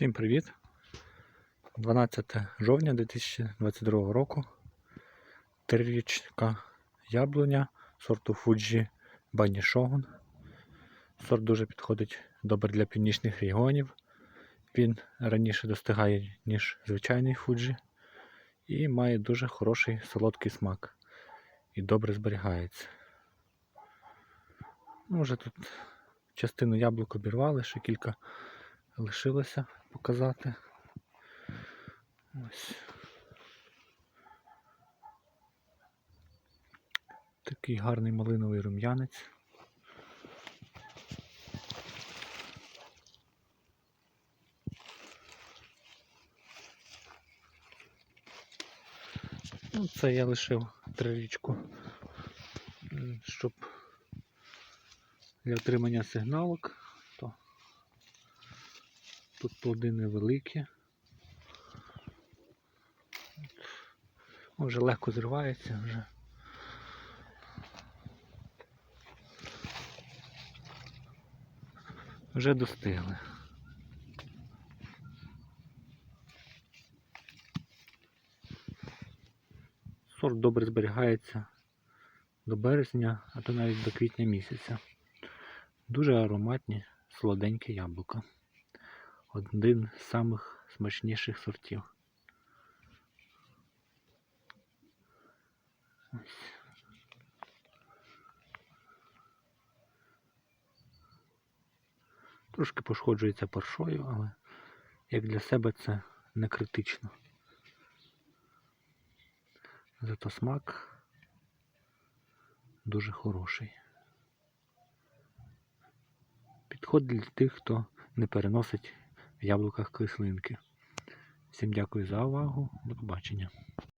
Всім привіт! 12 жовтня 2022 року. Трирічка яблуня сорту Fuji Bunny Shogun. Сорт дуже підходить добре для північних регіонів. Він раніше достигає, ніж звичайний Fuji. І має дуже хороший солодкий смак. І добре зберігається. Ну, вже тут частину яблук обірвали, ще кілька лишилося показати. Ось. Такий гарний малиновий рум'янець. Ну, це я лишив трирічку, щоб для отримання сигналок, тут плоди невеликі. Вже легко зривається вже. Вже достигли. Сорт добре зберігається до березня, а то навіть до квітня місяця. Дуже ароматні, солоденькі яблука. Один з самих смачніших сортів. Трошки пошкоджується паршою, але як для себе це не критично. Зато смак дуже хороший. Підходить для тих, хто не переносить в яблуках кислинки. Всім дякую за увагу. До побачення.